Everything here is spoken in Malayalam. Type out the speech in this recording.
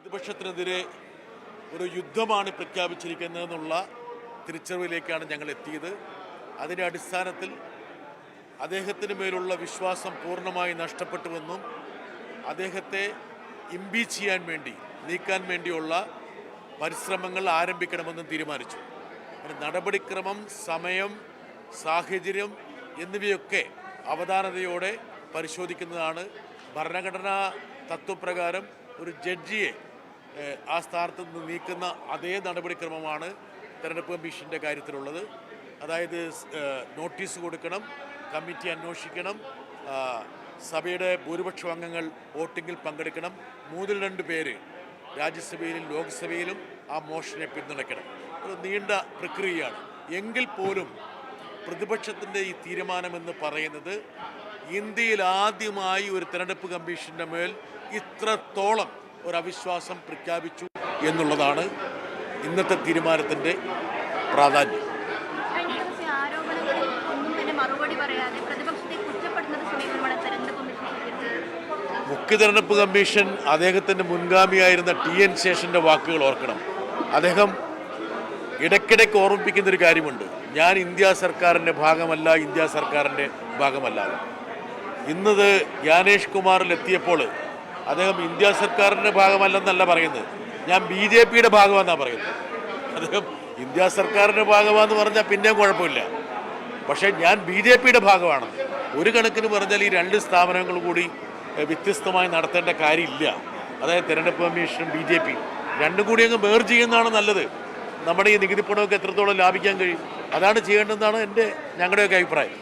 പ്രതിപക്ഷത്തിനെതിരെ ഒരു യുദ്ധമാണ് പ്രഖ്യാപിച്ചിരിക്കുന്നതെന്നുള്ള തിരിച്ചറിവിലേക്കാണ് ഞങ്ങൾ എത്തിയത്. അതിന്റെ അടിസ്ഥാനത്തിൽ അദ്ദേഹത്തിന് മേലുള്ള വിശ്വാസം പൂർണമായി നഷ്ടപ്പെട്ടുവെന്നും അദ്ദേഹത്തെ ഇമ്പീച്ച് ചെയ്യാൻ വേണ്ടി നീക്കാൻ വേണ്ടിയുള്ള പരിശ്രമങ്ങൾ ആരംഭിക്കണമെന്നും തീരുമാനിച്ചു. നടപടിക്രമം സമയം സാഹചര്യം എന്നിവയൊക്കെ അവധാനതയോടെ പരിശോധിക്കുന്നതാണ് ഭരണഘടനാ തത്വപ്രകാരം ഒരു ജഡ്ജിയെ ആ സ്ഥാനത്ത് നിന്ന് നീക്കുന്ന അതേ നടപടിക്രമമാണ് തെരഞ്ഞെടുപ്പ് കമ്മീഷന്റെ കാര്യത്തിലുള്ളത്. അതായത് നോട്ടീസ് കൊടുക്കണം കമ്മിറ്റി അന്വേഷിക്കണം സഭയുടെ ഭൂരിപക്ഷം അംഗങ്ങൾ വോട്ടിങ്ങിൽ പങ്കെടുക്കണം. മൂന്നിൽ രണ്ട് പേര് രാജ്യസഭയിലും ലോക്സഭയിലും ആ മോഷനെ പിന്തുണയ്ക്കണം. ഒരു നീണ്ട പ്രക്രിയയാണ്. എങ്കിൽ പോലും പ്രതിപക്ഷത്തിന്റെ ഈ തീരുമാനമെന്ന് പറയുന്നത് ഇന്ത്യയിൽ ആദ്യമായി ഒരു തെരഞ്ഞെടുപ്പ് കമ്മീഷന്റെ മേൽ ഇത്രത്തോളം ഒരു അവിശ്വാസം പ്രഖ്യാപിച്ചു എന്നുള്ളതാണ് ഇന്നത്തെ തീരുമാനത്തിന്റെ പ്രാധാന്യം. മുഖ്യ തെരഞ്ഞെടുപ്പ് കമ്മീഷൻ അദ്ദേഹത്തിന്റെ മുൻഗാമിയായിരുന്ന ടി എൻ ശേഷന്റെ വാക്കുകൾ ഓർക്കണം. അദ്ദേഹം ഇടയ്ക്കിടയ്ക്ക് ഓർമ്മിപ്പിക്കുന്ന ഒരു കാര്യമുണ്ട്. ഞാൻ ഇന്ത്യ സർക്കാരിന്റെ ഭാഗമല്ല ഇന്ത്യ സർക്കാരിന്റെ ഭാഗമല്ല ഇന്നത് ജ്ഞാനേഷ് കുമാറിൽ എത്തിയപ്പോൾ അദ്ദേഹം ഇന്ത്യ സർക്കാരിന്റെ ഭാഗമല്ലെന്നല്ല പറയുന്നത്. ഞാൻ ബി ജെ പിയുടെ ഭാഗമാണെന്നാണ് പറയുന്നത്. അദ്ദേഹം ഇന്ത്യ സർക്കാരിന്റെ ഭാഗമാണെന്ന് പറഞ്ഞാൽ പിന്നെയും കുഴപ്പമില്ല. പക്ഷേ ഞാൻ ബി ജെ പിയുടെ ഭാഗമാണ്. ഒരു കണക്കിന് പറഞ്ഞാൽ ഈ രണ്ട് സ്ഥാപനങ്ങൾ കൂടി വ്യത്യസ്തമായി നടത്തേണ്ട കാര്യമില്ല. അതായത് തെരഞ്ഞെടുപ്പ് കമ്മീഷനും ബി ജെ പി. രണ്ടും കൂടി അങ്ങ് വേർ ചെയ്യുന്നതാണ് നല്ലത്. നമ്മുടെ ഈ നികുതി പണമൊക്കെ എത്രത്തോളം ലാഭിക്കാൻ കഴിയും? അതാണ് ചെയ്യേണ്ടതെന്നാണ് എന്റെ ഞങ്ങളുടെയൊക്കെ അഭിപ്രായം.